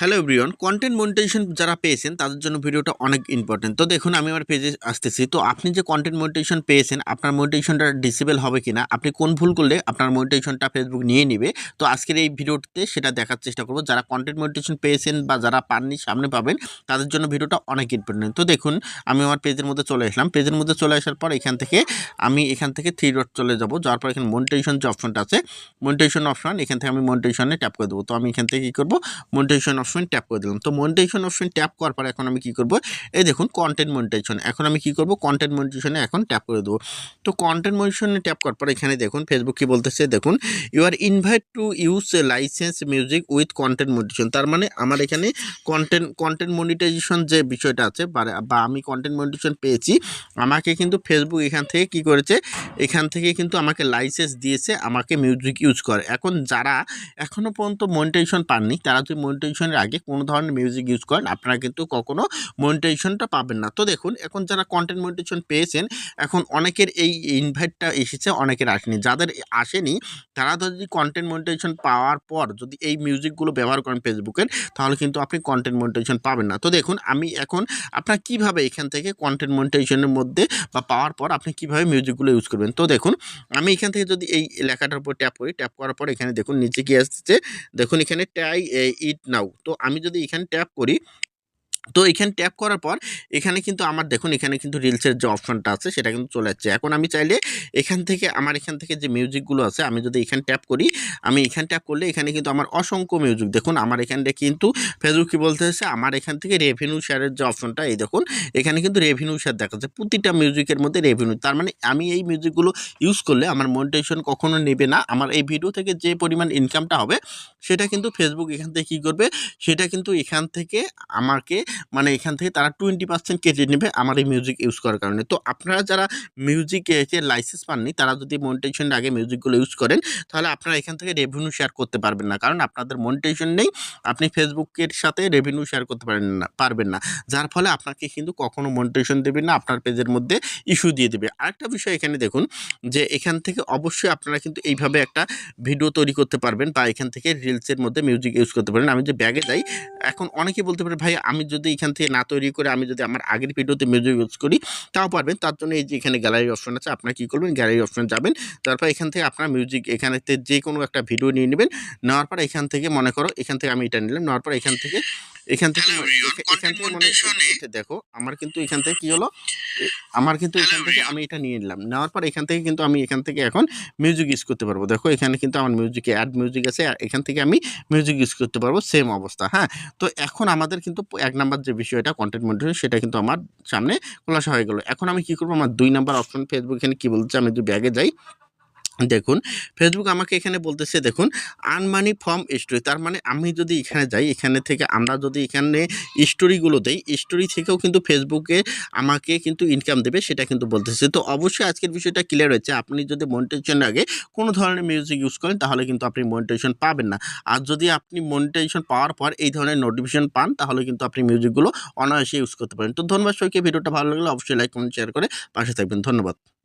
Hello everyone content monetization যারা পেয়েছেন, তাদের জন্য ভিডিওটা অনেক ইম্পর্টেন্ট তো দেখুন, আমি আমার পেজে আসতেছি। তো আপনি যে কন্টেন্ট মনিটাইজেশন পেয়েছেন, আপনার মনিটাইজেশনটা ডিসেবল হবে কিনা, আপনি কোন ভুল করলে আপনার মনিটাইজেশনটা ফেসবুক নিয়ে নেবে, তো আজকের এই ভিডিওতে সেটা দেখার চেষ্টা করব। যারা কন্টেন্ট মনিটাইজেশন পেয়েছেন বা যারা পাননি, সামনে পাবেন, তাদের জন্য ভিডিওটা অনেক ইম্পর্টেন্ট তো দেখুন, আমি আমার পেজের মধ্যে চলে আসলাম। পেজের মধ্যে চলে আসার পর এখান থেকে আমি এখান থেকে থ্রি ডট চলে যাব যাওয়ার পর এখানে মনিটাইজেশন যে অপশনটা আছে মনিটাইজেশন অপশন এখান থেকে আমি মনিটাইজেশনে ট্যাপ করে দেবো। তো আমি এখান থেকে কী করব? মনিটাইজেশন অপশন ট্যাপ করে দিলাম। তো মনিটাইজেশন অপশন ট্যাপ করার পর এখন আমি কি করব? এই দেখুন কন্টেন্ট মনিটাইজেশন এখন আমি কি করব? কন্টেন্ট মনিটাইজেশনে এখন ট্যাপ করে দেবো। তো কন্টেন্ট মনিটাইজেশনে ট্যাপ করার পর এখানে দেখুন ফেসবুক কি বলতেছে? দেখুন you are invite to use license music with content monetization তার মানে আমার এখানে কন্টেন্ট কন্টেন্ট মনিটাইজেশন যে বিষয়টা আছে, বা- বা আমি কন্টেন্ট মনিটাইজেশন পেয়েছি, আমাকে কিন্তু ফেসবুক এখান থেকে কি করেছে? এখান থেকে কিন্তু আমাকে লাইসেন্স দিয়েছে, আমাকে মিউজিক ইউজ করে। এখন যারা এখনও পর্যন্ত মনিটাইজেশন পাননি, তারা যদি মনিটাইজেশনের আগে কোনো ধরনের মিউজিক ইউজ করেন, আপনারা কিন্তু কখনো মনিটাইজেশনটা পাবেন না। তো দেখুন, এখন যারা কন্টেন্ট মনিটাইজেশন পেয়েছেন, এখন অনেকের এই ইনভাইটটা এসেছে, অনেকের আসেনি। যাদের আসেনি, তারা যদি কন্টেন্ট মনিটাইজেশন পাওয়ার পর যদি এই মিউজিকগুলো ব্যবহার করেন ফেসবুকের তাহলে কিন্তু আপনি কন্টেন্ট মনিটাইজেশন পাবেন না। তো দেখুন, আমি এখন আপনার কীভাবে এখান থেকে কন্টেন্ট মনিটাইজেশনের মধ্যে বা পাওয়ার পর আপনি কীভাবে মিউজিকগুলো ইউজ করবেন? তো দেখুন, আমি এখান থেকে যদি এই লেখাটার উপর ট্যাপ করি ট্যাপ করার পর এখানে দেখুন, নিচে কি আসছে? দেখুন, এখানে ট্যাই ইট নাও তো আমি যদি এখানে ট্যাপ করি, তো এখানে ট্যাপ করার পর এখানে কিন্তু আমার দেখুন, এখানে কিন্তু রিলসের যে অপশনটা আছে, সেটা কিন্তু চলে যাচ্ছে এখন আমি চাইলে এখান থেকে, আমার এখান থেকে যে মিউজিকগুলো আছে, আমি যদি এখানে ট্যাপ করি, আমি এখানে ট্যাপ করলে এখানে কিন্তু আমার অসংখ্য মিউজিক দেখুন, আমার এখানটা কিন্তু ফেসবুক কী বলতে হচ্ছে আমার এখান থেকে রেভিনিউ শেয়ারের যে অপশনটা এই দেখুন, এখানে কিন্তু রেভিনিউ শেয়ার দেখাচ্ছে। প্রতিটা মিউজিকের মধ্যে রেভিনিউ তার মানে আমি এই মিউজিকগুলো ইউজ করলে আমার মনিটাইজেশন কখনো নেবে না। আমার এই ভিডিও থেকে যে পরিমাণ ইনকামটা হবে সেটা কিন্তু ফেসবুক এখান থেকে কী করবে? সেটা কিন্তু এখান থেকে আমাকে মানে এখান থেকে তারা টোয়েন্টি পার্সেন্ট কেটে নেবে আমার এই মিউজিক ইউজ করার কারণে। তো আপনারা যারা মিউজিক লাইসেন্স পাননি, তারা যদি মনিটাইজেশনের আগে মিউজিকগুলো ইউজ করেন, তাহলে আপনারা এখান থেকে রেভিনিউ শেয়ার করতে পারবেন না। কারণ আপনাদের মনিটাইজেশন নেই, আপনি ফেসবুকের সাথে রেভিনিউ শেয়ার করতে পারেন না, পারবেন না। যার ফলে আপনাকে কিন্তু কখনো মনিটাইজেশন দেবে না, আপনার পেজের মধ্যে ইস্যু দিয়ে দেবে। আরেকটা বিষয় এখানে দেখুন, যে এখান থেকে অবশ্যই আপনারা কিন্তু এইভাবে একটা ভিডিও তৈরি করতে পারবেন বা এখান থেকে রিলসের মধ্যে মিউজিক ইউজ করতে পারেন আমি যে ব্যাগে যাই এখন অনেকে বলতে পারে ভাই আমি যদি এখান থেকে না তৈরি করে আমি যদি আমার আগের ভিডিওতে মিউজিক ইউজ করি তাও পারবেন তার জন্য এই যে এখানে গ্যালারি অপশন আছে আপনারা কী করবেন গ্যালারি অপশন যাবেন তারপর এখান থেকে আপনার মিউজিক এখানেতে যে কোনো একটা ভিডিও নিয়ে নেবেন নেওয়ার পর এখান থেকে মনে করো এখান থেকে আমি এটা নিলাম নেওয়ার পর এখান থেকে এখান থেকে এখান থেকে মনে দেখো আমার কিন্তু এখান থেকে কী হলো আমার কিন্তু এখান থেকে আমি এটা নিয়ে নিলাম নেওয়ার পর এখান থেকে কিন্তু আমি এখান থেকে এখন মিউজিক ইউজ করতে পারব দেখো এখানে কিন্তু আমার মিউজিকে অ্যাড মিউজিক আছে আর এখান থেকে আমি মিউজিক ইউজ করতে পারব সেম অবস্থা হ্যাঁ? তো এখন আমাদের কিন্তু এক নাম্বার যে বিষয়টা কন্টেন্ট মনিটরিং সেটা কিন্তু আমার সামনে খোলাসা হয়ে গেল। এখন আমি কি করব? আমার দুই নাম্বার অপশন ফেসবুক এখানে কী বলছে আমি যদি ব্যাগে যাই। দেখুন ফেসবুক আমাকে এখানে বলতেছে, দেখুন আনমানি ফর্ম স্টোরি তার মানে আমি যদি এখানে যাই, এখানে থেকে আমরা যদি এখানে স্টোরিগুলো দেই স্টোরি থেকেও কিন্তু ফেসবুকে আমাকে কিন্তু ইনকাম দেবে, সেটা কিন্তু বলতেছে। তো অবশ্যই আজকের বিষয়টা ক্লিয়ার হয়েছে। আপনি যদি মনিটাইজেশনের আগে কোনো ধরনের মিউজিক ইউজ করেন, তাহলে কিন্তু আপনি মনিটাইজেশন পাবেন না। আর যদি আপনি মনিটাইজেশন পাওয়ার পর এই ধরনের নোটিফিকেশন পান, তাহলে কিন্তু আপনি মিউজিকগুলো অনায়াসে ইউজ করতে পারেন। তো ধন্যবাদ সবাইকে। ভিডিওটা ভালো লাগলে অবশ্যই লাইক কমেন্ট শেয়ার করে পাশে থাকবেন। ধন্যবাদ।